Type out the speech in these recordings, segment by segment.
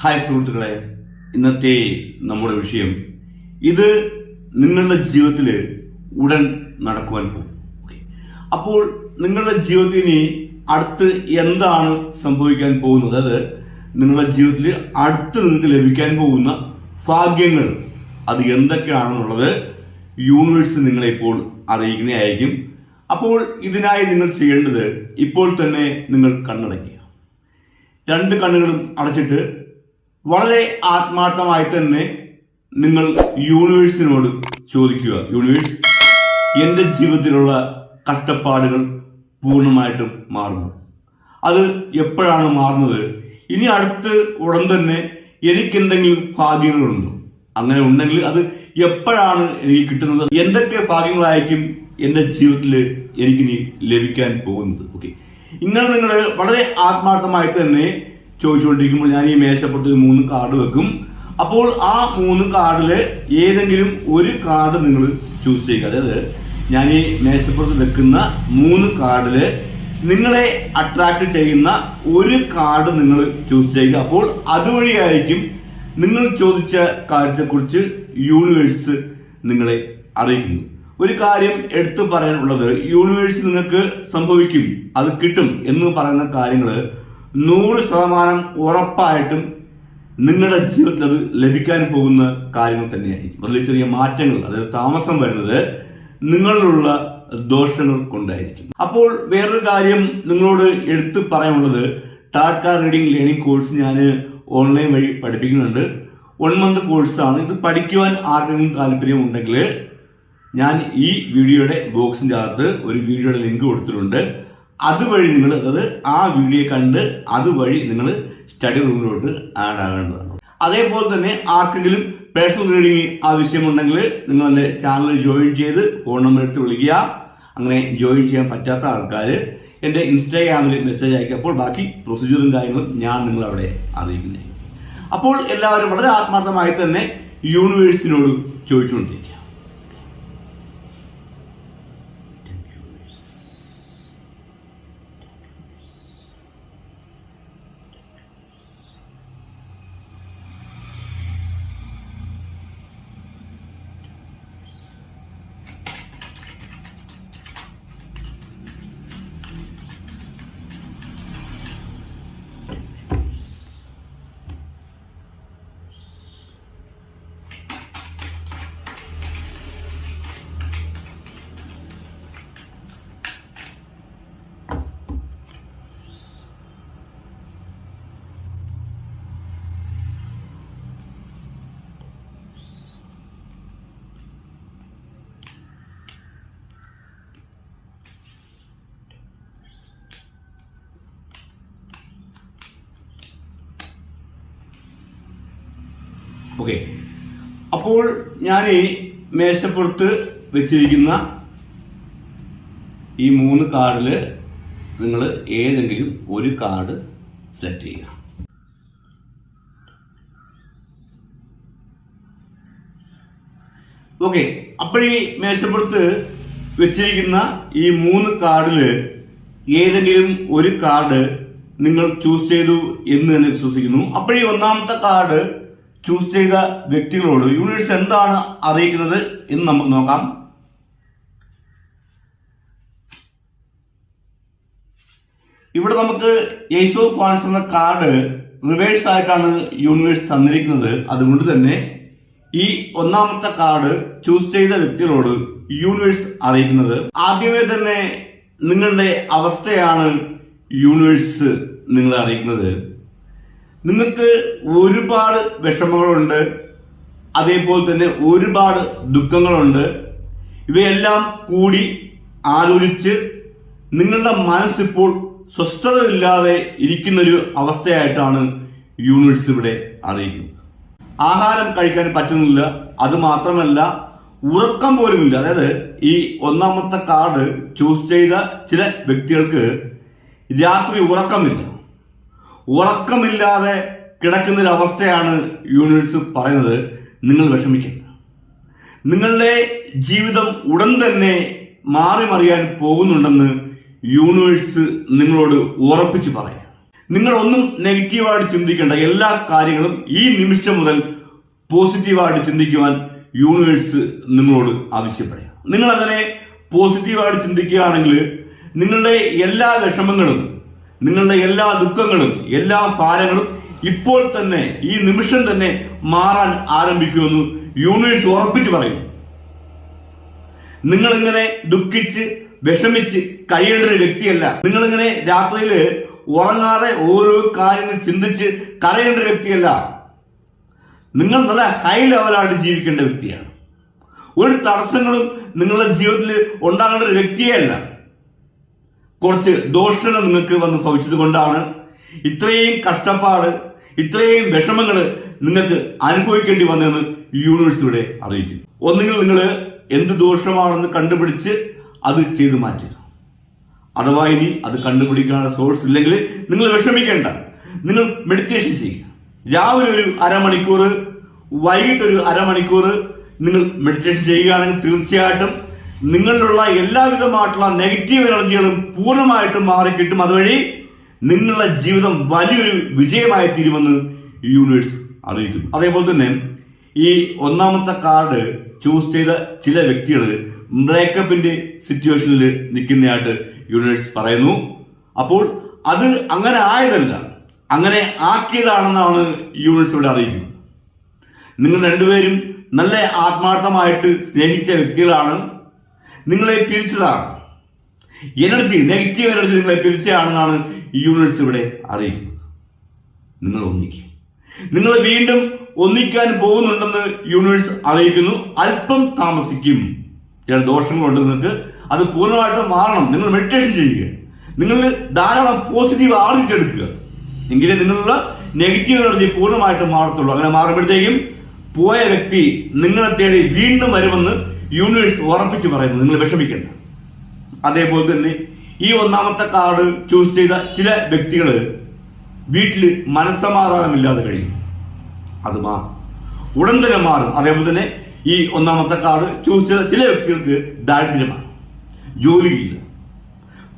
Hi സുഹൃത്തുക്കളെ ഇന്നത്തെ നമ്മുടെ വിഷയം ഇത് നിങ്ങളുടെ ജീവിതത്തിൽ ഉടൻ നടക്കുവാൻ പോകും. അപ്പോൾ നിങ്ങളുടെ ജീവിതത്തിന് അടുത്ത് എന്താണ് സംഭവിക്കാൻ പോകുന്നത്? അത് നിങ്ങളുടെ ജീവിതത്തിൽ അടുത്ത് നിങ്ങൾക്ക് ലഭിക്കാൻ പോകുന്ന ഭാഗ്യങ്ങൾ. അത് എന്തൊക്കെയാണെന്നുള്ളത് യൂണിവേഴ്സ് നിങ്ങളെ ഇപ്പോൾ അറിയിക്കുന്നതായിരിക്കും. അപ്പോൾ ഇതിനായി നിങ്ങൾ ചെയ്യേണ്ടത് ഇപ്പോൾ തന്നെ നിങ്ങൾ കണ്ണടയ്ക്കുക. രണ്ട് കണ്ണുകളും അടച്ചിട്ട് വളരെ ആത്മാർത്ഥമായി തന്നെ നിങ്ങൾ യൂണിവേഴ്സിനോട് ചോദിക്കുക. യൂണിവേഴ്സ് എന്റെ ജീവിതത്തിലുള്ള കഷ്ടപ്പാടുകൾ പൂർണമായിട്ടും മാറുന്നു. അത് എപ്പോഴാണ് മാറുന്നത്? ഇനി അടുത്ത് ഉടൻ തന്നെ എനിക്കെന്തെങ്കിലും ഭാഗ്യങ്ങളുണ്ടോ? അങ്ങനെ ഉണ്ടെങ്കിൽ അത് എപ്പോഴാണ് എനിക്ക് കിട്ടുന്നത്? എന്തൊക്കെ ഭാഗ്യങ്ങളായിരിക്കും എന്റെ ജീവിതത്തിൽ എനിക്കിനി ലഭിക്കാൻ പോകുന്നത്? ഓക്കെ ഇങ്ങനെ നിങ്ങൾ വളരെ ആത്മാർത്ഥമായി തന്നെ ചോദിച്ചുകൊണ്ടിരിക്കുമ്പോൾ ഞാൻ ഈ മേശപ്പുറത്ത് മൂന്ന് കാർഡ് വെക്കും. അപ്പോൾ ആ മൂന്ന് കാർഡിൽ ഏതെങ്കിലും ഒരു കാർഡ് നിങ്ങൾ ചൂസ് ചെയ്യുക. അതായത് ഞാൻ ഈ മേശപ്പുറത്ത് വെക്കുന്ന മൂന്ന് കാർഡിൽ നിങ്ങളെ അട്രാക്ട് ചെയ്യുന്ന ഒരു കാർഡ് നിങ്ങൾ ചൂസ് ചെയ്യുക. അപ്പോൾ അതുവഴിയായിരിക്കും നിങ്ങൾ ചോദിച്ച കാര്യത്തെക്കുറിച്ച് യൂണിവേഴ്സ് നിങ്ങളെ അറിയിക്കുന്നു. ഒരു കാര്യം എടുത്തു പറയാനുള്ളത് യൂണിവേഴ്സ് നിങ്ങൾക്ക് സംഭവിക്കും. അത് കിട്ടും എന്ന് പറയുന്ന കാര്യങ്ങൾ നൂറ് ശതമാനം ഉറപ്പായിട്ടും നിങ്ങളുടെ ജീവിതത്തിൽ അത് ലഭിക്കാൻ പോകുന്ന കാര്യങ്ങൾ തന്നെയായിരിക്കും. അതിൽ ചെറിയ മാറ്റങ്ങൾ അതായത് താമസം വരുന്നത് നിങ്ങളിലുള്ള ദോഷങ്ങൾ കൊണ്ടായിരിക്കും. അപ്പോൾ വേറൊരു കാര്യം നിങ്ങളോട് എടുത്തു പറയാനുള്ളത് ടാറ്റ റീഡിംഗ് ലേണിംഗ് കോഴ്സ് ഞാൻ ഓൺലൈൻ വഴി പഠിപ്പിക്കുന്നുണ്ട്. വൺ മന്ത് കോഴ്സാണ് ഇത് പഠിക്കുവാൻ ആർക്കെങ്കിലും താല്പര്യം ഉണ്ടെങ്കിൽ ഞാൻ ഈ വീഡിയോയുടെ ബോക്സിന്റെ അകത്ത് ഒരു വീഡിയോയുടെ ലിങ്ക് കൊടുത്തിട്ടുണ്ട്. അതുവഴി നിങ്ങൾ അത് ആ വീഡിയോ കണ്ട് അതുവഴി നിങ്ങൾ സ്റ്റഡി റൂമിലോട്ട് ആഡ് ആകേണ്ടതാണ്. അതേപോലെ തന്നെ ആർക്കെങ്കിലും പേഴ്സണൽ റീഡിംഗ് ആവശ്യമുണ്ടെങ്കിൽ എന്റെ ചാനൽ ജോയിൻ ചെയ്ത് ഫോൺ നമ്പർ എടുത്ത് വിളിക്കുക. അങ്ങനെ ജോയിൻ ചെയ്യാൻ പറ്റാത്ത ആൾക്കാർ എന്റെ ഇൻസ്റ്റാഗ്രാമിൽ മെസ്സേജ് അയക്കുക ബാക്കി പ്രൊസീജിയറും കാര്യങ്ങളും ഞാൻ നിങ്ങളവിടെ അറിയിക്കുന്നത് അപ്പോൾ എല്ലാവരും വളരെ ആത്മാർത്ഥമായി തന്നെ യൂണിവേഴ്സിനോട് ചോദിച്ചുകൊണ്ടിരിക്കുക. ഓക്കെ അപ്പോൾ ഞാൻ ഈ മേശപ്പുറത്ത് വെച്ചിരിക്കുന്ന ഈ മൂന്ന് കാർഡിൽ നിങ്ങൾ ഏതെങ്കിലും ഒരു കാർഡ് സെലക്ട് ചെയ്യുക. ഓക്കെ അപ്പോഴീ മേശപ്പുറത്ത് വെച്ചിരിക്കുന്ന ഈ മൂന്ന് കാർഡിൽ ഏതെങ്കിലും ഒരു കാർഡ് നിങ്ങൾ ചൂസ് ചെയ്തു എന്ന് തന്നെ വിശ്വസിക്കുന്നു. അപ്പോഴീ ഒന്നാമത്തെ കാർഡ് ചൂസ് ചെയ്ത വ്യക്തികളോട്. യൂണിവേഴ്സ് എന്താണ് അറിയിക്കുന്നത് എന്ന് നമുക്ക് നോക്കാം. ഇവിടെ നമുക്ക് ഓഫ് വാൺസ് എന്ന കാർഡ് റിവേഴ്സ് ആയിട്ടാണ് യൂണിവേഴ്സ് തന്നിരിക്കുന്നത്. അതുകൊണ്ട് തന്നെ ഈ ഒന്നാമത്തെ കാർഡ് ചൂസ് ചെയ്ത വ്യക്തികളോട് യൂണിവേഴ്സ് അറിയിക്കുന്നത്. ആദ്യമേ തന്നെ നിങ്ങളുടെ അവസ്ഥയാണ് യൂണിവേഴ്സ് നിങ്ങളെ അറിയിക്കുന്നത്. നിങ്ങൾക്ക് ഒരുപാട് വിഷമങ്ങളുണ്ട് അതേപോലെ തന്നെ ഒരുപാട് ദുഃഖങ്ങളുണ്ട്. ഇവയെല്ലാം കൂടി ആലോചിച്ച് നിങ്ങളുടെ മനസ്സിപ്പോൾ സ്വസ്ഥതയില്ലാതെ ഇരിക്കുന്നൊരു അവസ്ഥയായിട്ടാണ് യൂണിവേഴ്സ് ഇവിടെ അറിയിക്കുന്നത്. ആഹാരം കഴിക്കാൻ പറ്റുന്നില്ല അത് മാത്രമല്ല ഉറക്കം പോലുമില്ല. അതായത് ഈ ഒന്നാമത്തെ കാർഡ് ചൂസ് ചെയ്ത ചില വ്യക്തികൾക്ക് രാത്രി ഉറക്കമില്ല. ഉറക്കമില്ലാതെ കിടക്കുന്നൊരവസ്ഥയാണ് യൂണിവേഴ്സ് പറയുന്നത്. നിങ്ങൾ വിഷമിക്കേണ്ട. നിങ്ങളുടെ ജീവിതം ഉടൻ തന്നെ മാറി മറിയാൻ പോകുന്നുണ്ടെന്ന് യൂണിവേഴ്സ് നിങ്ങളോട് ഉറപ്പിച്ച് പറയാം. നിങ്ങളൊന്നും നെഗറ്റീവായിട്ട് ചിന്തിക്കേണ്ട എല്ലാ കാര്യങ്ങളും ഈ നിമിഷം മുതൽ പോസിറ്റീവായിട്ട് ചിന്തിക്കുവാൻ യൂണിവേഴ്സ് നിങ്ങളോട് ആവശ്യപ്പെടുക. നിങ്ങൾ അങ്ങനെ പോസിറ്റീവായിട്ട് ചിന്തിക്കുകയാണെങ്കിൽ നിങ്ങളുടെ എല്ലാ വിഷമങ്ങളും നിങ്ങളുടെ എല്ലാ ദുഃഖങ്ങളും എല്ലാ ഭാരങ്ങളും ഇപ്പോൾ തന്നെ ഈ നിമിഷം തന്നെ മാറാൻ ആരംഭിക്കുമെന്ന് യൂണിവേഴ്സ് ഉറപ്പിച്ച് പറയും. നിങ്ങളിങ്ങനെ ദുഃഖിച്ച് വിഷമിച്ച് കഴിയേണ്ട ഒരു വ്യക്തിയല്ല. നിങ്ങളിങ്ങനെ രാത്രിയിൽ ഉറങ്ങാതെ ഓരോ കാര്യങ്ങൾ ചിന്തിച്ച് കരയേണ്ട ഒരു വ്യക്തിയല്ല. നിങ്ങൾ നല്ല ഹൈ ലെവലായിട്ട് ജീവിക്കേണ്ട വ്യക്തിയാണ്. ഒരു തടസ്സങ്ങളും നിങ്ങളുടെ ജീവിതത്തിൽ ഉണ്ടാകേണ്ട ഒരു വ്യക്തിയല്ല കുറച്ച് ദോഷങ്ങൾ നിങ്ങൾക്ക് വന്ന് ഭവിച്ചത് കൊണ്ടാണ് ഇത്രയും കഷ്ടപ്പാട് ഇത്രയും വിഷമങ്ങൾ നിങ്ങൾക്ക് അനുഭവിക്കേണ്ടി വന്നതെന്ന് യൂണിവേഴ്സ് അറിയിക്കും ഒന്നുകിൽ നിങ്ങൾ എന്ത് ദോഷമാണെന്ന് കണ്ടുപിടിച്ച് അത് ചെയ്തു മാറ്റുക. അഥവാ ഇനി അത് കണ്ടുപിടിക്കാനുള്ള സോഴ്സ് ഇല്ലെങ്കിൽ നിങ്ങൾ വിഷമിക്കേണ്ട. നിങ്ങൾ മെഡിറ്റേഷൻ ചെയ്യുക. രാവിലെ ഒരു അരമണിക്കൂർ വൈകിട്ടൊരു അരമണിക്കൂർ നിങ്ങൾ മെഡിറ്റേഷൻ ചെയ്യുകയാണെങ്കിൽ തീർച്ചയായിട്ടും നിങ്ങളിലുള്ള എല്ലാവിധമായിട്ടുള്ള നെഗറ്റീവ് എനർജികളും പൂർണമായിട്ടും മാറിക്കിട്ടും. അതുവഴി നിങ്ങളുടെ ജീവിതം വലിയൊരു വിജയമായി തീരുമെന്ന് യൂണിവേഴ്സ് അറിയിക്കുന്നു. അതേപോലെ തന്നെ ഈ ഒന്നാമത്തെ കാർഡ് ചൂസ് ചെയ്ത ചില വ്യക്തികൾ ബ്രേക്കപ്പിന്റെ സിറ്റുവേഷനിൽ നിൽക്കുന്നതായിട്ട് യൂണിവേഴ്സ് പറയുന്നു. അപ്പോൾ അത് അങ്ങനെ ആയതല്ല അങ്ങനെ ആക്കിയതാണെന്നാണ് യൂണിവേഴ്സ് ഇവിടെ അറിയിക്കുന്നത്. നിങ്ങൾ രണ്ടുപേരും നല്ല ആത്മാർത്ഥമായിട്ട് സ്നേഹിച്ച വ്യക്തികളാണ്. നിങ്ങളെ പിരിച്ചതാണ്. എനർജി നെഗറ്റീവ് എനർജി നിങ്ങളെ പിരിച്ചതാണെന്നാണ് ഈ യൂണിവേഴ്സ് ഇവിടെ അറിയിക്കുന്നത്. നിങ്ങൾ ഒന്നിക്കും. നിങ്ങൾ വീണ്ടും ഒന്നിക്കാൻ പോകുന്നുണ്ടെന്ന് യൂണിവേഴ്സ് അറിയിക്കുന്നു. അല്പം താമസിക്കും. ചില ദോഷങ്ങളുണ്ട് നിങ്ങൾക്ക്. അത് പൂർണമായിട്ട് മാറണം. നിങ്ങൾ മെഡിറ്റേഷൻ ചെയ്യുക. നിങ്ങൾ ധാരാളം പോസിറ്റീവ് ആർജിച്ചെടുക്കുക എങ്കിലേ നിങ്ങളുള്ള നെഗറ്റീവ് എനർജി പൂർണമായിട്ട് മാറത്തുള്ളൂ. അങ്ങനെ മാറുമ്പോഴത്തേക്കും പോയ വ്യക്തി നിങ്ങളെ തേടി വീണ്ടും വരുമെന്ന് യൂണിവേഴ്സ് ഉറപ്പിച്ച് പറയുന്നു നിങ്ങൾ വിഷമിക്കേണ്ട. അതേപോലെ തന്നെ ഈ ഒന്നാമത്തെ കാർഡ് ചൂസ് ചെയ്ത ചില വ്യക്തികൾ വീട്ടിൽ മനസ്സമാധാനമില്ലാതെ കഴിയും. അത് മാറും ഉടൻ തന്നെ മാറും. അതേപോലെ തന്നെ ഈ ഒന്നാമത്തെ കാർഡ് ചൂസ് ചെയ്ത ചില വ്യക്തികൾക്ക് ദാരിദ്ര്യമാണ്. ജോലിയില്ല.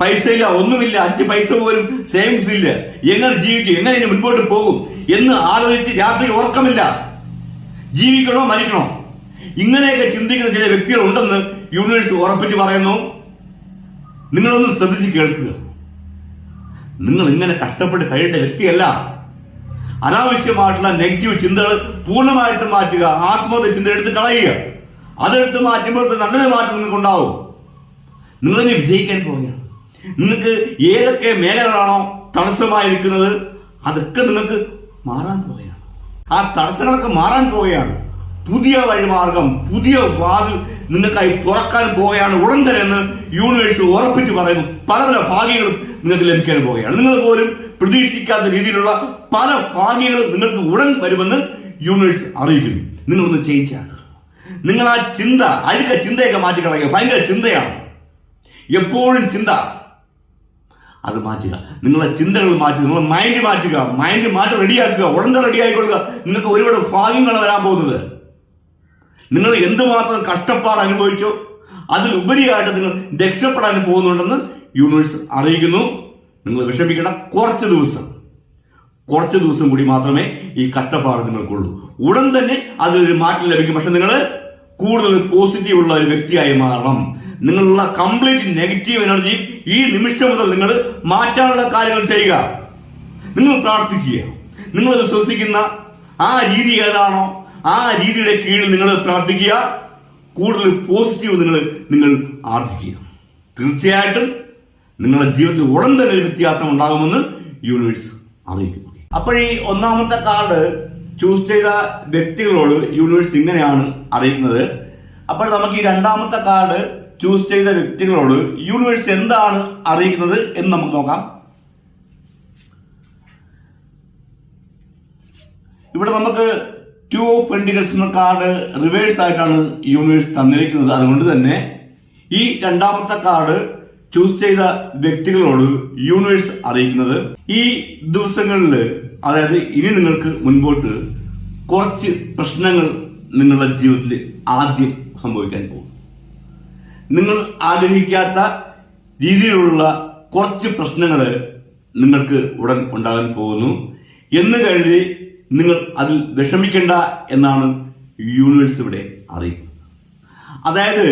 പൈസയില്ല ഒന്നുമില്ല അഞ്ച് പൈസ പോലും സേവിങ്സ് ഇല്ല. എങ്ങനെ ജീവിക്കും എങ്ങനെ മുൻപോട്ട് പോകും എന്ന് ആലോചിച്ച് രാത്രി ഉറക്കമില്ല. ജീവിക്കണോ മരിക്കണോ? ഇങ്ങനെയൊക്കെ ചിന്തിക്കുന്ന ചില വ്യക്തികൾ ഉണ്ടെന്ന് യൂണിവേഴ്സ് ഉറപ്പിച്ച് പറയുന്നു. നിങ്ങളൊന്ന് ശ്രദ്ധിച്ച് കേൾക്കുക. നിങ്ങൾ ഇങ്ങനെ കഷ്ടപ്പെട്ട് കഴിയേണ്ട വ്യക്തിയല്ല. അനാവശ്യമായിട്ടുള്ള നെഗറ്റീവ് ചിന്തകൾ പൂർണമായിട്ട് മാറ്റുക ആത്മഹത്യ ചിന്ത എടുത്ത് കളയുക. അതെടുത്ത് മാറ്റുമ്പോൾ നല്ലൊരു മാറ്റം നിങ്ങൾക്ക് ഉണ്ടാവും നിങ്ങളിനി വിജയിക്കാൻ പോവുകയാണ്. നിങ്ങൾക്ക് ഏതൊക്കെ മേഖലകളാണോ തടസ്സമായി നിൽക്കുന്നത് അതൊക്കെ നിങ്ങൾക്ക് മാറാൻ പോവുകയാണ്. ആ തടസ്സങ്ങളൊക്കെ മാറാൻ പോവുകയാണ്. പുതിയ വഴിമാർഗം പുതിയ വാതിൽ നിങ്ങൾക്കായി തുറക്കാൻ പോവുകയാണ് ഉടൻ തന്നെ എന്ന് യൂണിവേഴ്സ് ഉറപ്പിച്ച് പറയുന്നു. പല പല ഭാഗ്യങ്ങളും നിങ്ങൾക്ക് ലഭിക്കാൻ പോവുകയാണ്. നിങ്ങൾ പോലും പ്രതീക്ഷിക്കാത്ത രീതിയിലുള്ള പല ഭാഗ്യങ്ങളും നിങ്ങൾക്ക് ഉടൻ വരുമെന്ന് യൂണിവേഴ്സ് അറിയിക്കുന്നു. നിങ്ങളൊന്ന് ചേഞ്ച് നിങ്ങൾ ആ ചിന്ത അഴുക്ക ചിന്തയൊക്കെ മാറ്റിക്കളയുക ഭയങ്കര ചിന്തയാണ്. എപ്പോഴും ചിന്ത അത് മാറ്റുക. നിങ്ങളെ ചിന്തകൾ മാറ്റുക. നിങ്ങളെ മൈൻഡ് മാറ്റുക. മൈൻഡ് മാറ്റി റെഡിയാക്കുക ഉടൻ തന്നെ റെഡിയായിക്കൊള്ളുക നിങ്ങൾക്ക് ഒരുപാട് ഭാഗ്യങ്ങളാണ് വരാൻ പോകുന്നത്. നിങ്ങൾ എന്തുമാത്രം കഷ്ടപ്പാട് അനുഭവിച്ചോ അതിൽ ഉപരിയായിട്ട് നിങ്ങൾ രക്ഷപ്പെടാൻ പോകുന്നുണ്ടെന്ന് യൂണിവേഴ്സ് അറിയിക്കുന്നു. നിങ്ങൾ വിഷമിക്കേണ്ട കുറച്ച് ദിവസം. കുറച്ച് ദിവസം കൂടി മാത്രമേ ഈ കഷ്ടപ്പാട് നിങ്ങൾക്കുള്ളൂ. ഉടൻ തന്നെ അതിലൊരു മാറ്റം ലഭിക്കും. പക്ഷെ നിങ്ങൾ കൂടുതൽ പോസിറ്റീവ് ഉള്ള ഒരു വ്യക്തിയായി മാറണം. നിങ്ങളുള്ള കംപ്ലീറ്റ് നെഗറ്റീവ് എനർജി ഈ നിമിഷം മുതൽ നിങ്ങൾ മാറ്റാനുള്ള കാര്യങ്ങൾ ചെയ്യുക. നിങ്ങൾ പ്രാർത്ഥിക്കുക. നിങ്ങൾ വിശ്വസിക്കുന്ന ആ രീതി ഏതാണോ ആ രീതിയുടെ കീഴിൽ നിങ്ങൾ പ്രാർത്ഥിക്കുക. കൂടുതൽ പോസിറ്റീവ് നിങ്ങൾ നിങ്ങൾ ആർജിക്കുക. തീർച്ചയായിട്ടും നിങ്ങളുടെ ജീവിതത്തിൽ ഉടൻ തന്നെ ഒരു വ്യത്യാസം ഉണ്ടാകുമെന്ന് യൂണിവേഴ്സ് അറിയിക്കുന്നു. അപ്പോൾ ഈ ഒന്നാമത്തെ കാർഡ് ചൂസ് ചെയ്ത വ്യക്തികളോട് യൂണിവേഴ്സ് ഇങ്ങനെയാണ് അറിയിക്കുന്നത്. അപ്പോൾ നമുക്ക് ഈ രണ്ടാമത്തെ കാർഡ് ചൂസ് ചെയ്ത വ്യക്തികളോട് യൂണിവേഴ്സ് എന്താണ് അറിയിക്കുന്നത് എന്ന് നമുക്ക് നോക്കാം. ഇവിടെ നമുക്ക് ടു ഓഫ് പെൻഡിക്കൽസ് എന്ന കാർഡ് റിവേഴ്സ് ആയിട്ടാണ് യൂണിവേഴ്സ് തന്നിരിക്കുന്നത്. അതുകൊണ്ട് തന്നെ ഈ രണ്ടാമത്തെ കാർഡ് ചൂസ് ചെയ്ത വ്യക്തികളോട് യൂണിവേഴ്സ് അറിയിക്കുന്നത്. ഈ ദിവസങ്ങളിൽ അതായത് ഇനി നിങ്ങൾക്ക് മുൻപോട്ട് കുറച്ച് പ്രശ്നങ്ങൾ നിങ്ങളുടെ ജീവിതത്തിൽ ആദ്യം സംഭവിക്കാൻ പോകും. നിങ്ങൾ ആഗ്രഹിക്കാത്ത രീതിയിലുള്ള കുറച്ച് പ്രശ്നങ്ങൾ നിങ്ങൾക്ക് ഉടൻ ഉണ്ടാകാൻ പോകുന്നു. എന്ന് കരുതി നിങ്ങൾ അതിൽ വിഷമിക്കേണ്ട എന്നാണ് യൂണിവേഴ്സ് ഇവിടെ അറിയിക്കുന്നത്. അതായത്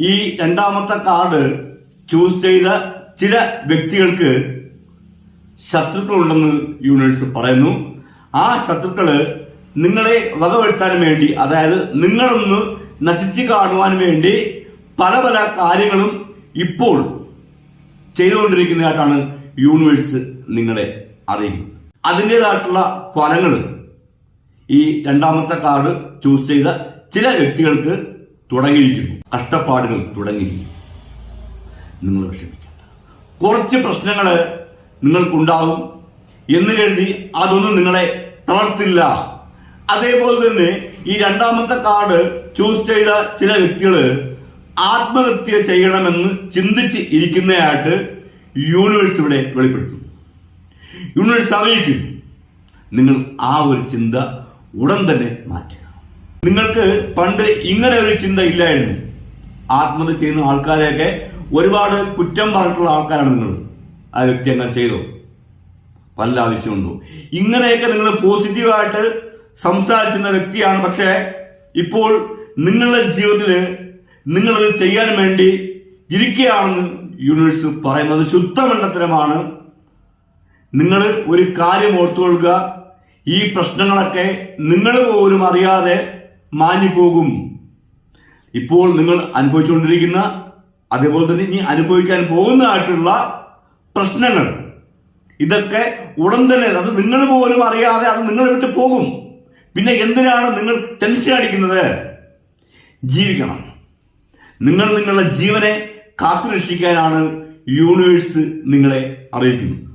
ഈ രണ്ടാമത്തെ കാർഡ് ചൂസ് ചെയ്ത ചില വ്യക്തികൾക്ക് ശത്രുക്കളുണ്ടെന്ന് യൂണിവേഴ്സ് പറയുന്നു. ആ ശത്രുക്കൾ നിങ്ങളെ വകവരുത്താൻ വേണ്ടി അതായത് നിങ്ങളൊന്ന് നശിച്ചു കാണുവാൻ വേണ്ടി പല പല കാര്യങ്ങളും ഇപ്പോൾ ചെയ്തുകൊണ്ടിരിക്കുന്നതായിട്ടാണ് യൂണിവേഴ്സ് നിങ്ങളെ അറിയിക്കുന്നത്. അതിന്റെതായിട്ടുള്ള ഫലങ്ങൾ. ഈ രണ്ടാമത്തെ കാർഡ് ചൂസ് ചെയ്ത ചില വ്യക്തികൾക്ക് തുടങ്ങിയിരിക്കുന്നു. കഷ്ടപ്പാടുകൾ തുടങ്ങിയിരിക്കുന്നു. നിങ്ങൾ വിഷമിക്കേണ്ട. കുറച്ച് പ്രശ്നങ്ങൾ നിങ്ങൾക്കുണ്ടാകും എന്ന് കരുതി അതൊന്നും നിങ്ങളെ തളർത്തില്ല. അതേപോലെ തന്നെ ഈ രണ്ടാമത്തെ കാർഡ് ചൂസ് ചെയ്ത ചില വ്യക്തികൾ ആത്മഹത്യ ചെയ്യണമെന്ന് ചിന്തിച്ച് ഇരിക്കുന്നതായിട്ട് യൂണിവേഴ്സ് ഇവിടെ വെളിപ്പെടുത്തുന്നു. യൂണിവേഴ്സ് അറിയിക്കും. നിങ്ങൾ ആ ഒരു ചിന്ത ഉടൻ തന്നെ മാറ്റുക. നിങ്ങൾക്ക് പണ്ട് ഇങ്ങനെ ഒരു ചിന്ത ഇല്ലായിരുന്നു. ആത്മഹത്യ ചെയ്യുന്ന ആൾക്കാരെയൊക്കെ ഒരുപാട് കുറ്റം പറഞ്ഞിട്ടുള്ള ആൾക്കാരാണ് നിങ്ങൾ. ആ വ്യക്തി അങ്ങനെ ചെയ്തോ. വല്ല ആവശ്യമുണ്ടോ ഇങ്ങനെയൊക്കെ നിങ്ങൾ പോസിറ്റീവായിട്ട് സംസാരിക്കുന്ന വ്യക്തിയാണ്. പക്ഷേ ഇപ്പോൾ നിങ്ങളുടെ ജീവിതത്തിൽ നിങ്ങളത് ചെയ്യാൻ വേണ്ടി ഇരിക്കുകയാണെന്ന് യൂണിവേഴ്സ് പറയുന്നത് ശുദ്ധമണ്ഡത്തരമാണ് നിങ്ങൾ ഒരു കാര്യം ഓർത്തുകൊള്ളുക. ഈ പ്രശ്നങ്ങളൊക്കെ നിങ്ങൾ പോലും അറിയാതെ മാഞ്ഞു പോകും ഇപ്പോൾ നിങ്ങൾ അനുഭവിച്ചുകൊണ്ടിരിക്കുന്ന അതേപോലെ തന്നെ ഇനി അനുഭവിക്കാൻ പോകുന്നതായിട്ടുള്ള പ്രശ്നങ്ങൾ. ഇതൊക്കെ ഉടൻ തന്നെ അത് നിങ്ങൾ പോലും അറിയാതെ അത് നിങ്ങൾ വിട്ട് പോകും. പിന്നെ എന്തിനാണ് നിങ്ങൾ ടെൻഷൻ അടിക്കുന്നത്? ജീവിക്കണം. നിങ്ങൾ നിങ്ങളുടെ ജീവനെ കാത്തുരക്ഷിക്കാനാണ് യൂണിവേഴ്സ് നിങ്ങളെ അറിയിക്കുന്നത്.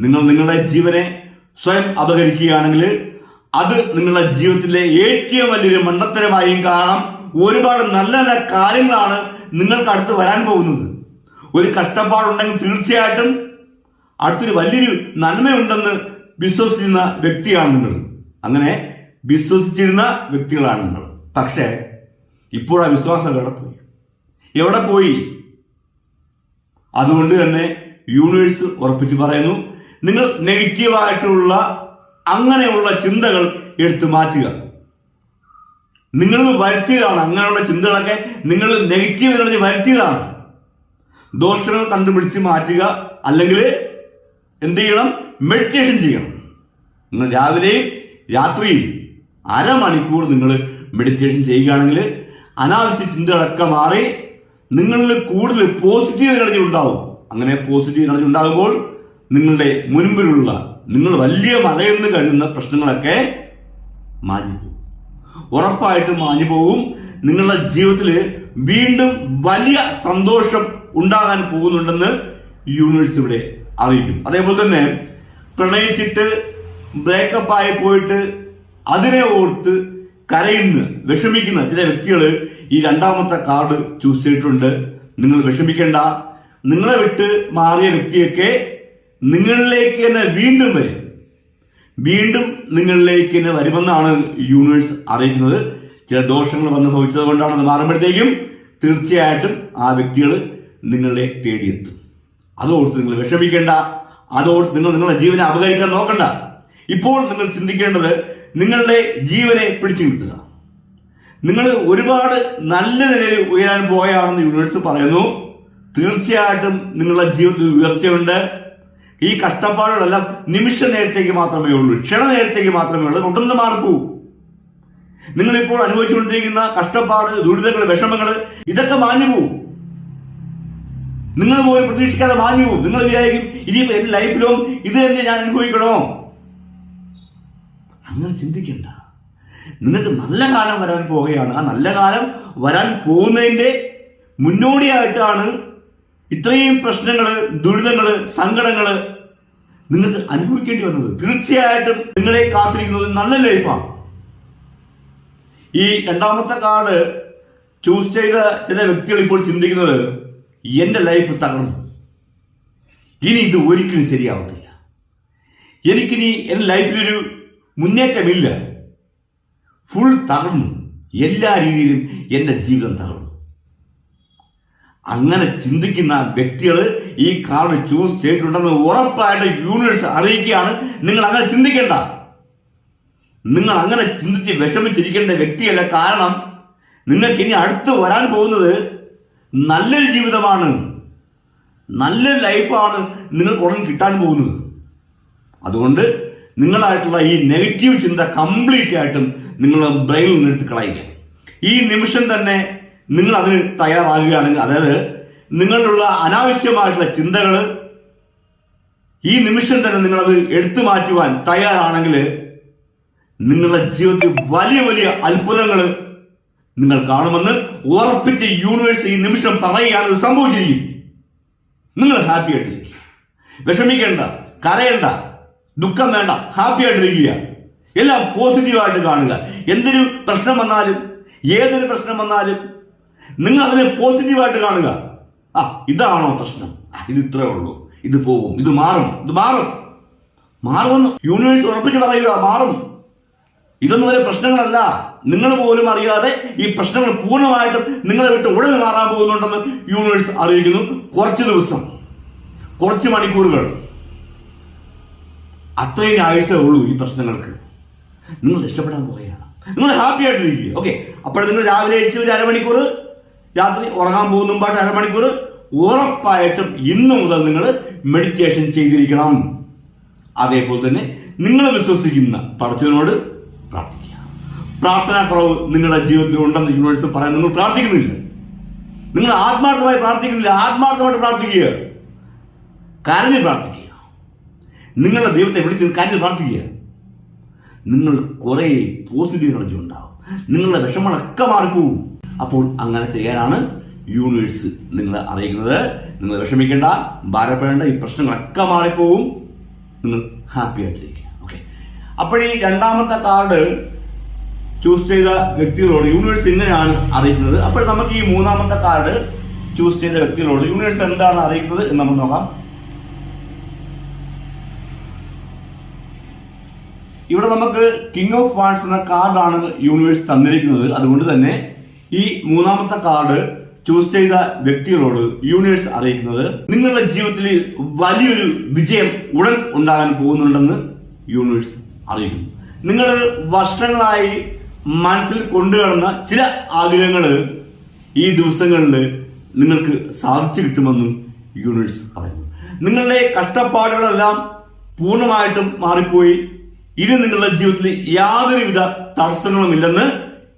നിങ്ങൾ നിങ്ങളുടെ ജീവനെ സ്വയം അപഹരിക്കുകയാണെങ്കിൽ അത് നിങ്ങളുടെ ജീവിതത്തിലെ ഏറ്റവും വലിയൊരു മണ്ടത്തരമായും കാരണം ഒരുപാട് നല്ല നല്ല കാര്യങ്ങളാണ് നിങ്ങൾക്ക് അടുത്ത് വരാൻ പോകുന്നത്. ഒരു കഷ്ടപ്പാടുണ്ടെങ്കിൽ തീർച്ചയായിട്ടും അടുത്തൊരു വലിയൊരു നന്മയുണ്ടെന്ന് വിശ്വസിക്കുന്ന വ്യക്തിയാണ് നിങ്ങൾ. അങ്ങനെ വിശ്വസിച്ചിരുന്ന വ്യക്തികളാണ് നിങ്ങൾ. പക്ഷേ ഇപ്പോൾ ആ വിശ്വാസം എവിടെ പോയി. എവിടെ പോയി? അതുകൊണ്ട് തന്നെ യൂണിവേഴ്സ് ഉറപ്പിച്ച് പറയുന്നു നിങ്ങൾ നെഗറ്റീവായിട്ടുള്ള അങ്ങനെയുള്ള ചിന്തകൾ എടുത്തു മാറ്റുക. നിങ്ങൾ വരുത്തിയതാണ് അങ്ങനെയുള്ള ചിന്തകളൊക്കെ നിങ്ങൾ നെഗറ്റീവ് എനർജി വരുത്തിയതാണ്. ദോഷങ്ങൾ കണ്ടുപിടിച്ച് മാറ്റുക അല്ലെങ്കിൽ എന്ത് ചെയ്യണം? മെഡിറ്റേഷൻ ചെയ്യണം. നിങ്ങൾ രാവിലെയും രാത്രിയും അരമണിക്കൂർ നിങ്ങൾ മെഡിറ്റേഷൻ ചെയ്യുകയാണെങ്കിൽ അനാവശ്യ ചിന്തകളൊക്കെ മാറി നിങ്ങളിൽ കൂടുതൽ പോസിറ്റീവ് എനർജി ഉണ്ടാവും. അങ്ങനെ പോസിറ്റീവ് എനർജി ഉണ്ടാകുമ്പോൾ നിങ്ങളുടെ മുൻപിലുള്ള നിങ്ങൾ വലിയ മലയെന്ന് കഴിയുന്ന പ്രശ്നങ്ങളൊക്കെ മാഞ്ഞു പോകും ഉറപ്പായിട്ടും മാഞ്ഞു പോകും നിങ്ങളുടെ ജീവിതത്തിൽ വീണ്ടും വലിയ സന്തോഷം ഉണ്ടാകാൻ പോകുന്നുണ്ടെന്ന് യൂണിവേഴ്സ് ഇവിടെ അറിയിക്കും. അതേപോലെ തന്നെ പ്രണയിച്ചിട്ട് ബ്രേക്കപ്പ് ആയി പോയിട്ട് അതിനെ ഓർത്ത് കരയുന്ന വിഷമിക്കുന്ന ചില വ്യക്തികൾ ഈ രണ്ടാമത്തെ കാർഡ് ചൂസ് ചെയ്തിട്ടുണ്ട്. നിങ്ങൾ വിഷമിക്കേണ്ട. നിങ്ങളെ വിട്ട് മാറിയ വ്യക്തിയൊക്കെ നിങ്ങളിലേക്ക് തന്നെ വീണ്ടും വരും. വീണ്ടും നിങ്ങളിലേക്ക് തന്നെ വരുമെന്നാണ് യൂണിവേഴ്സ് അറിയിക്കുന്നത് ചില ദോഷങ്ങൾ വന്ന് ഭവിച്ചത് കൊണ്ടാണ് അത് മാറുമ്പോഴത്തേക്കും തീർച്ചയായിട്ടും ആ വ്യക്തികൾ നിങ്ങളെ തേടിയെത്തും. അതോർത്ത് നിങ്ങൾ വിഷമിക്കേണ്ട. അതോർത്ത് നിങ്ങൾ നിങ്ങളുടെ ജീവനെ അപകരിക്കാൻ നോക്കണ്ട. ഇപ്പോൾ നിങ്ങൾ ചിന്തിക്കേണ്ടത് നിങ്ങളുടെ ജീവനെ പിടിച്ചു നിർത്തുക നിങ്ങൾ ഒരുപാട് നല്ല നിലയിൽ ഉയരാൻ പോയാണെന്ന് യൂണിവേഴ്സ് പറയുന്നു. തീർച്ചയായിട്ടും നിങ്ങളുടെ ജീവിതത്തിൽ ഉയർച്ചയുണ്ട്. ഈ കഷ്ടപ്പാടുകളെല്ലാം നിമിഷ നേരത്തേക്ക് മാത്രമേ ഉള്ളൂ ക്ഷണ നേരത്തേക്ക് മാത്രമേ ഉള്ളൂ. കൊണ്ടുവന്ന് മാർക്കൂ. നിങ്ങളിപ്പോൾ അനുഭവിച്ചുകൊണ്ടിരിക്കുന്ന കഷ്ടപ്പാട് ദുരിതങ്ങൾ വിഷമങ്ങൾ ഇതൊക്കെ മാഞ്ഞു പോവും നിങ്ങൾ പോലും പ്രതീക്ഷിക്കാതെ മാഞ്ഞു പോകും നിങ്ങൾ വിചാരിക്കും ഇനി എന്റെ ലൈഫിലും ഇത് തന്നെ ഞാൻ അനുഭവിക്കണോ? അങ്ങനെ ചിന്തിക്കണ്ട. നിങ്ങൾക്ക് നല്ല കാലം വരാൻ പോവുകയാണ്. ആ നല്ല കാലം വരാൻ പോകുന്നതിന്റെ മുന്നോടിയായിട്ടാണ് ഇത്രയും പ്രശ്നങ്ങൾ ദുരിതങ്ങൾ സങ്കടങ്ങൾ നിങ്ങൾക്ക് അനുഭവിക്കേണ്ടി വന്നത് തീർച്ചയായിട്ടും നിങ്ങളെ കാത്തിരിക്കുന്നത് നല്ല ലൈഫാണ്. ഈ രണ്ടാമത്തെ കാർഡ് ചൂസ് ചെയ്ത ചില വ്യക്തികൾ ഇപ്പോൾ ചിന്തിക്കുന്നത് എന്റെ ലൈഫ് തകർന്നു. ഇനി ഇത് ഒരിക്കലും ശരിയാവത്തില്ല. എനിക്കിനി എന്റെ ലൈഫിലൊരു മുന്നേറ്റമില്ല. ഫുൾ തകർന്നു. എല്ലാ രീതിയിലും എന്റെ ജീവിതം തകർന്നു. അങ്ങനെ ചിന്തിക്കുന്ന വ്യക്തികൾ ഈ കാർഡ് ചൂസ് ചെയ്തിട്ടുണ്ടെന്ന് ഉറപ്പായിട്ട് യൂണിവേഴ്സ് അറിയിക്കുകയാണ്. നിങ്ങൾ അങ്ങനെ ചിന്തിക്കേണ്ട. നിങ്ങൾ അങ്ങനെ ചിന്തിച്ച് വിഷമിച്ചിരിക്കേണ്ട വ്യക്തിയല്ല കാരണം നിങ്ങൾക്ക് ഇനി അടുത്ത് വരാൻ പോകുന്നത് നല്ലൊരു ജീവിതമാണ്. നല്ലൊരു ലൈഫാണ് നിങ്ങൾക്ക് ഉടൻ കിട്ടാൻ പോകുന്നത്. അതുകൊണ്ട് നിങ്ങളായിട്ടുള്ള ഈ നെഗറ്റീവ് ചിന്ത കംപ്ലീറ്റ് ആയിട്ടും നിങ്ങൾ ബ്രെയിനിൽ നിന്ന് എടുത്ത് കളയുക. ഈ നിമിഷം തന്നെ നിങ്ങൾ അതിന് തയ്യാറാകുകയാണെങ്കിൽ അതായത് നിങ്ങളിലുള്ള അനാവശ്യമായിട്ടുള്ള ചിന്തകൾ ഈ നിമിഷം തന്നെ നിങ്ങളത് എടുത്തു മാറ്റുവാൻ തയ്യാറാണെങ്കിൽ നിങ്ങളുടെ ജീവിതത്തിൽ വലിയ വലിയ അത്ഭുതങ്ങൾ നിങ്ങൾ കാണുമെന്ന് ഉറപ്പിച്ച് യൂണിവേഴ്സ് ഈ നിമിഷം പറയുകയാണ് ഇത് സംഭവിച്ചിരിക്കും. നിങ്ങൾ ഹാപ്പി ആയിട്ടിരിക്കുക. വിഷമിക്കേണ്ട കരയണ്ട ദുഃഖം വേണ്ട ഹാപ്പി ആയിട്ടിരിക്കുക. എല്ലാം പോസിറ്റീവായിട്ട് കാണുക. എന്തൊരു പ്രശ്നം വന്നാലും ഏതൊരു പ്രശ്നം വന്നാലും നിങ്ങൾ അതിനെ പോസിറ്റീവായിട്ട് കാണുക. ആ ഇതാണോ പ്രശ്നം. ഇത് ഇത്രേ ഉള്ളൂ. ഇത് പോകും. ഇത് മാറും. ഇത് മാറും. മാറുമെന്ന് യൂണിവേഴ്സ് ഉറപ്പിച്ച് പറയുക മാറും. ഇതൊന്നും ഒരു പ്രശ്നങ്ങളല്ല. നിങ്ങൾ പോലും അറിയാതെ ഈ പ്രശ്നങ്ങൾ പൂർണമായിട്ടും നിങ്ങളെ വിട്ട് ഉടനെ മാറാൻ പോകുന്നുണ്ടെന്ന് യൂണിവേഴ്സ് അറിയിക്കുന്നു. കുറച്ച് ദിവസം കുറച്ച് മണിക്കൂറുകൾ. അത്രയും ആയുസേ ഉള്ളൂ ഈ പ്രശ്നങ്ങൾക്ക്. നിങ്ങൾ രക്ഷപ്പെടാൻ പോവുകയാണ്. നിങ്ങൾ ഹാപ്പി ആയിട്ടിരിക്കുക. ഓക്കെ അപ്പോൾ നിങ്ങൾ രാവിലെ എഴുതി ഒരു അരമണിക്കൂർ രാത്രി ഉറങ്ങാൻ പോകുന്ന പാട്ട് അരമണിക്കൂർ ഉറപ്പായിട്ടും ഇന്ന് മുതൽ നിങ്ങൾ മെഡിറ്റേഷൻ ചെയ്തിരിക്കണം. അതേപോലെ തന്നെ നിങ്ങൾ വിശ്വസിക്കുന്ന പറച്ചുവിനോട് പ്രാർത്ഥിക്കുക. പ്രാർത്ഥനാ കുറവ് നിങ്ങളുടെ ജീവിതത്തിൽ ഉണ്ടെന്ന് യൂണിവേഴ്സ് പറയാൻ നിങ്ങൾ പ്രാർത്ഥിക്കുന്നില്ല. നിങ്ങൾ ആത്മാർത്ഥമായി പ്രാർത്ഥിക്കുന്നില്ല ആത്മാർത്ഥമായിട്ട് പ്രാർത്ഥിക്കുക. കരഞ്ഞ് പ്രാർത്ഥിക്കുക. നിങ്ങളുടെ ദൈവത്തെ വിളിച്ച് കരഞ്ഞ് പ്രാർത്ഥിക്കുക. നിങ്ങൾ കുറേ പോസിറ്റീവ് എനർജി ഉണ്ടാവും. നിങ്ങളുടെ വിഷമങ്ങളൊക്കെ മാറിപ്പോവും. അപ്പോൾ അങ്ങനെ ചെയ്യാനാണ് യൂണിവേഴ്സ് നിങ്ങൾ അറിയിക്കുന്നത്. നിങ്ങൾ വിഷമിക്കേണ്ട ഭാരപ്പെടേണ്ട ഈ പ്രശ്നങ്ങളൊക്കെ മാറിപ്പോവും. നിങ്ങൾ ഹാപ്പി ആയിട്ടിരിക്കുക. ഓക്കെ അപ്പോഴീ രണ്ടാമത്തെ കാർഡ് ചൂസ് ചെയ്ത വ്യക്തികളോട് യൂണിവേഴ്സ് ഇങ്ങനെയാണ് അറിയിക്കുന്നത്? അപ്പോൾ നമുക്ക് ഈ മൂന്നാമത്തെ കാർഡ് ചൂസ് ചെയ്ത വ്യക്തികളോട് യൂണിവേഴ്സ് എന്താണ് അറിയിക്കുന്നത് എന്ന് നമുക്ക് നോക്കാം. ഇവിടെ നമുക്ക് കിങ് ഓഫ് വാൺസ് എന്ന കാർഡാണ് യൂണിവേഴ്സ് തന്നിരിക്കുന്നത്. അതുകൊണ്ട് തന്നെ ഈ മൂന്നാമത്തെ കാർഡ് ചൂസ് ചെയ്ത വ്യക്തികളോട് യൂണിവേഴ്സ് അറിയിക്കുന്നത് നിങ്ങളുടെ ജീവിതത്തിൽ വലിയൊരു വിജയം ഉടൻ ഉണ്ടാകാൻ പോകുന്നുണ്ടെന്ന് യൂണിവേഴ്സ് അറിയിക്കുന്നു നിങ്ങൾ വർഷങ്ങളായി മനസ്സിൽ കൊണ്ടുകടന്ന ചില ആഗ്രഹങ്ങൾ ഈ ദിവസങ്ങളിൽ നിങ്ങൾക്ക് സാധിച്ചു കിട്ടുമെന്നും യൂണിവേഴ്സ് പറയുന്നു. നിങ്ങളുടെ കഷ്ടപ്പാടുകളെല്ലാം പൂർണമായിട്ടും മാറിപ്പോയി. ഇനി നിങ്ങളുടെ ജീവിതത്തിൽ യാതൊരുവിധ തടസ്സങ്ങളുമില്ലെന്ന്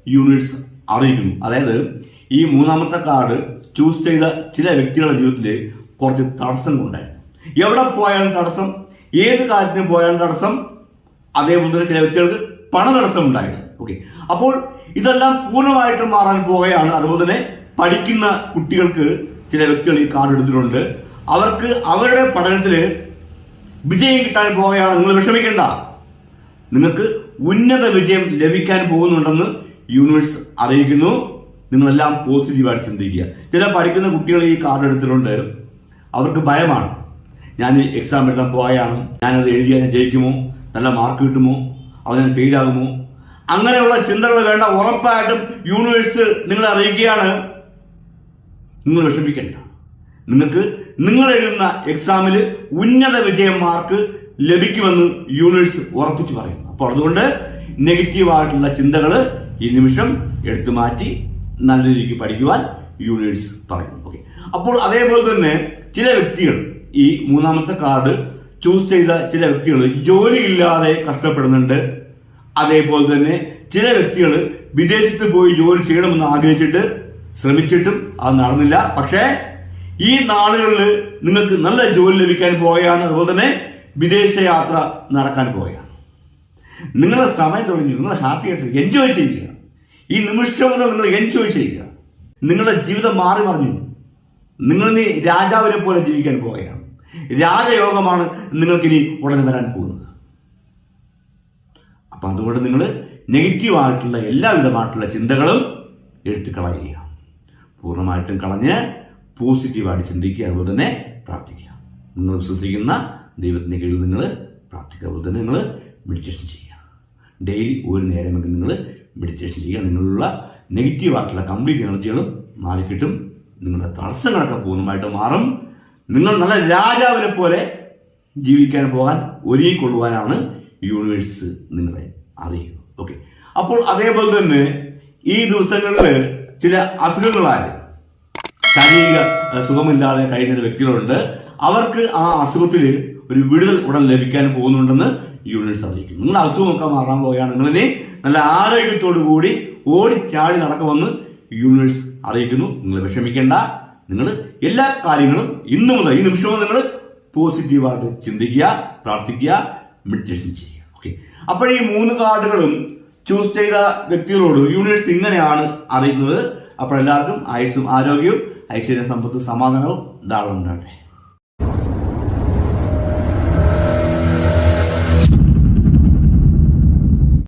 യൂണിവേഴ്സ് അറിയിക്കുന്നു. അതായത് ഈ മൂന്നാമത്തെ കാർഡ് ചൂസ് ചെയ്ത ചില വ്യക്തികളുടെ ജീവിതത്തിൽ കുറച്ച് തടസ്സങ്ങളുണ്ടായിരുന്നു എവിടെ പോയാലും തടസ്സം ഏത് കാര്യത്തിന് പോയാലും തടസ്സം അതേപോലെ തന്നെ ചില വ്യക്തികൾക്ക് പണ തടസ്സം ഉണ്ടായിരുന്നു. ഓക്കെ അപ്പോൾ ഇതെല്ലാം പൂർണമായിട്ട് മാറാൻ പോവുകയാണ്. അതുപോലെ തന്നെ പഠിക്കുന്ന കുട്ടികൾക്ക് ചില വ്യക്തികൾ ഈ കാർഡ് എടുത്തിട്ടുണ്ട്. അവർക്ക് അവരുടെ പഠനത്തിൽ വിജയം കിട്ടാൻ പോവുകയാണ്. നിങ്ങൾ വിഷമിക്കേണ്ട. നിങ്ങൾക്ക് ഉന്നത വിജയം ലഭിക്കാൻ പോകുന്നുണ്ടെന്ന് യൂണിവേഴ്സ് അറിയിക്കുന്നു. നിങ്ങളെല്ലാം പോസിറ്റീവായിട്ട് ചിന്തിക്കുക. ചില പഠിക്കുന്ന കുട്ടികൾ ഈ കാർഡ് എടുത്തിട്ടുണ്ട്. അവർക്ക് ഭയമാണ്. ഞാൻ എക്സാം എഴുതാൻ പോയാണ്. ഞാനത് എഴുതിയാൽ ജയിക്കുമോ? നല്ല മാർക്ക് കിട്ടുമോ? അത് ഞാൻ ഫെയിലാകുമോ അങ്ങനെയുള്ള ചിന്തകൾ വേണ്ട. ഉറപ്പായിട്ടും യൂണിവേഴ്സ് നിങ്ങളെ അറിയിക്കുകയാണ്. നിങ്ങൾ വിഷമിക്കേണ്ട. നിങ്ങൾക്ക് നിങ്ങൾ എഴുതുന്ന എക്സാമിൽ ഉന്നത വിജയം മാർക്ക് ലഭിക്കുമെന്ന് യൂണിവേഴ്സ് ഉറപ്പിച്ചു പറയും അപ്പോൾ അതുകൊണ്ട് നെഗറ്റീവായിട്ടുള്ള ചിന്തകൾ ഈ നിമിഷം എടുത്തു മാറ്റി നല്ല രീതിക്ക് പഠിക്കുവാൻ യൂണിവേഴ്സ് പറയുന്നു. ഓക്കെ അപ്പോൾ അതേപോലെ തന്നെ ചില വ്യക്തികൾ ഈ മൂന്നാമത്തെ കാർഡ് ചൂസ് ചെയ്ത ചില വ്യക്തികൾ ജോലിയില്ലാതെ കഷ്ടപ്പെടുന്നുണ്ട്. അതേപോലെ തന്നെ ചില വ്യക്തികൾ വിദേശത്ത് പോയി ജോലി ചെയ്യണമെന്ന് ആഗ്രഹിച്ചിട്ട് ശ്രമിച്ചിട്ടും അത് നടന്നില്ല. പക്ഷേ ഈ നാളുകളിൽ നിങ്ങൾക്ക് നല്ല ജോലി ലഭിക്കാൻ പോവുകയാണ്. അതുപോലെ തന്നെ വിദേശ യാത്ര നടക്കാൻ പോവുകയാണ്. നിങ്ങളുടെ സമയം തുടങ്ങി നിങ്ങൾ ഹാപ്പി ആയിട്ട് എൻജോയ് ചെയ്യുക. ഈ നിമിഷം മുതൽ നിങ്ങൾ എൻജോയ് ചെയ്യുക. നിങ്ങളുടെ ജീവിതം മാറി മറിഞ്ഞു. നിങ്ങൾ ഇനി രാജാവിനെ പോലെ ജീവിക്കാൻ പോവുകയാണ്. രാജയോഗമാണ് നിങ്ങൾക്കിനി ഉടനെ വരാൻ പോകുന്നത്. അപ്പൊ അതുകൊണ്ട് നിങ്ങൾ നെഗറ്റീവ് ആയിട്ടുള്ള എല്ലാവിധമായിട്ടുള്ള ചിന്തകളും എടുത്തു കളയുക. പൂർണമായിട്ടും കളഞ്ഞ് പോസിറ്റീവായിട്ട് ചിന്തിക്കുക. അതുപോലെ തന്നെ പ്രാർത്ഥിക്കുക. നിങ്ങൾ വിശ്വസിക്കുന്ന ദൈവത്തിന് കീഴിൽ നിങ്ങൾ പ്രാർത്ഥിക്കുക. അതുപോലെ തന്നെ നിങ്ങൾ മെഡിറ്റേഷൻ ചെയ്യുക. ഡെയിലി ഒരു നേരമെങ്കിലും നിങ്ങൾ മെഡിറ്റേഷൻ ചെയ്യുക. നിങ്ങളുള്ള നെഗറ്റീവ് ആയിട്ടുള്ള കംപ്ലീറ്റ് എനർജികളും മാറിക്കിട്ടും. നിങ്ങളുടെ തടസ്സങ്ങളൊക്കെ പൂർണമായിട്ട് മാറും. നിങ്ങൾ നല്ല രാജാവിനെ പോലെ ജീവിക്കാൻ പോകാൻ ഒരുങ്ങിക്കൊള്ളുവാനാണ് യൂണിവേഴ്സ് നിങ്ങളെ അറിയുന്നത് ഓക്കെ അപ്പോൾ അതേപോലെ തന്നെ ഈ ദിവസങ്ങളിൽ ചില അസുഖങ്ങളാൽ ശാരീരിക സുഖമില്ലാതെ കഴിയുന്ന വ്യക്തികളുണ്ട്. അവർക്ക് ആ അസുഖത്തിൽ ഒരു വിടുതൽ ഉടൻ ലഭിക്കാൻ പോകുന്നുണ്ടെന്ന് യൂണിവേഴ്സ് അറിയിക്കും നിങ്ങളുടെ അസുഖമൊക്കെ മാറാൻ പോവുകയാണ്. നിങ്ങളിനി നല്ല ആരോഗ്യത്തോടു കൂടി ഓടിച്ചാടി നടക്കുമെന്ന് യൂണിവേഴ്സ് അറിയിക്കുന്നു. നിങ്ങൾ വിഷമിക്കേണ്ട. നിങ്ങൾ എല്ലാ കാര്യങ്ങളും ഇന്നു മുതൽ ഈ നിമിഷവും നിങ്ങൾ പോസിറ്റീവായിട്ട് ചിന്തിക്കുക പ്രാർത്ഥിക്കുക മെഡിറ്റേഷൻ ചെയ്യുക. ഓക്കെ അപ്പോൾ ഈ മൂന്ന് കാർഡുകളും ചൂസ് ചെയ്ത വ്യക്തികളോട് യൂണിവേഴ്സ് ഇങ്ങനെയാണ് അറിയിക്കുന്നത്. അപ്പോൾ എല്ലാവർക്കും ആയുസ്സും ആരോഗ്യവും ഐശ്വര്യ സമ്പത്തും സമാധാനവും ധാരാളം ഉണ്ടാകട്ടെ.